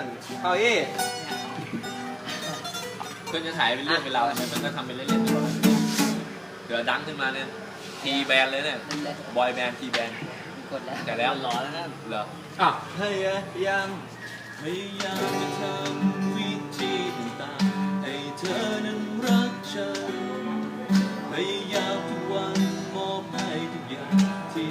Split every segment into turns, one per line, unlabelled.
สั่นเก้าอี
เพื่อนจะถ่ายเป็นเรื่องเป็นราวมเพื่อนก็ทำเป็นเล่นๆไปก่อนเดี๋ยวดังขึ้นมาเนี่ยทีแบนเลยเนี่ยบอยแบนด์ทีแบน
กดแล้ว
แต่แล้ว
ร้อนแล้วนะ
เหรอ
อะ
พยายามพยายามจะทำวิธีต่างให้เธอนั้นรักฉันพยายามทุกวันมอบให้ทุกอย่างที่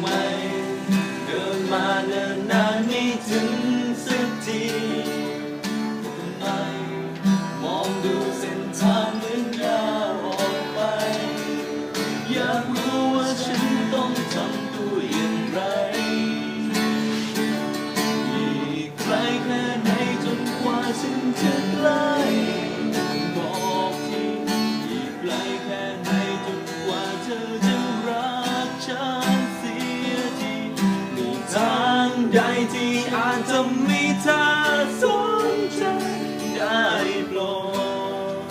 my ทำให้เธอสวมใจได้โปรด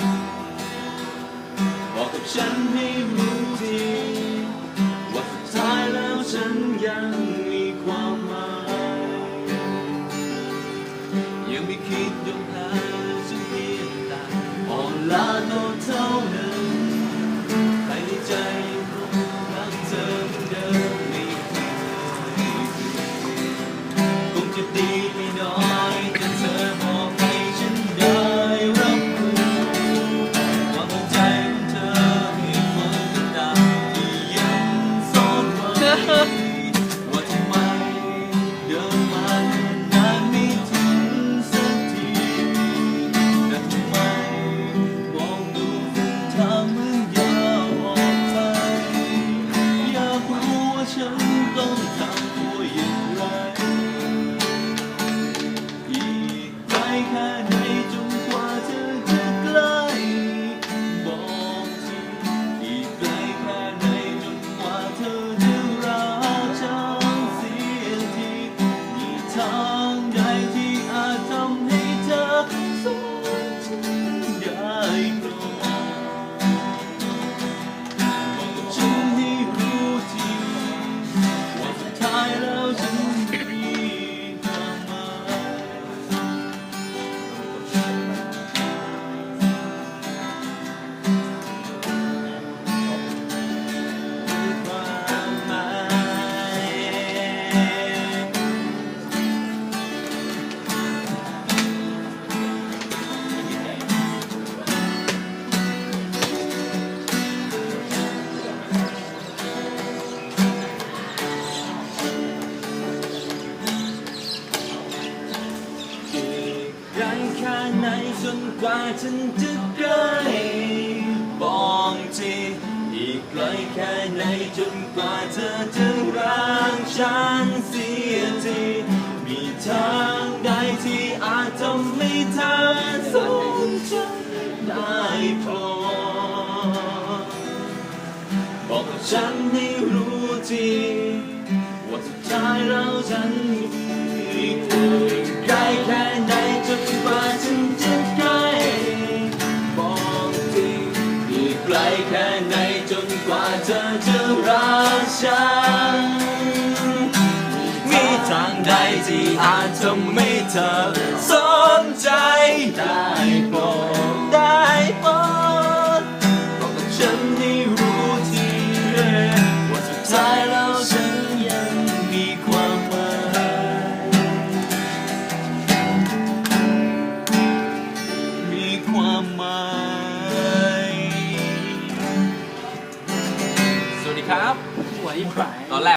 บอกกับฉันให้รู้ดีว่าสุดท้ายแล้วฉันยังมีความหมายยังมีคิดยอมแพ้ ไนจนกว่าฉันจะใกล้บองทีอีกไกลแค่ไหนจนกว่าเธอจะร่างฉันเสียทีมีทางใดที่อาจทำให้เธอสนฉันได้พอบอกฉันให้รู้ทีว่าสุดท้ายแล้วฉัน tomato. So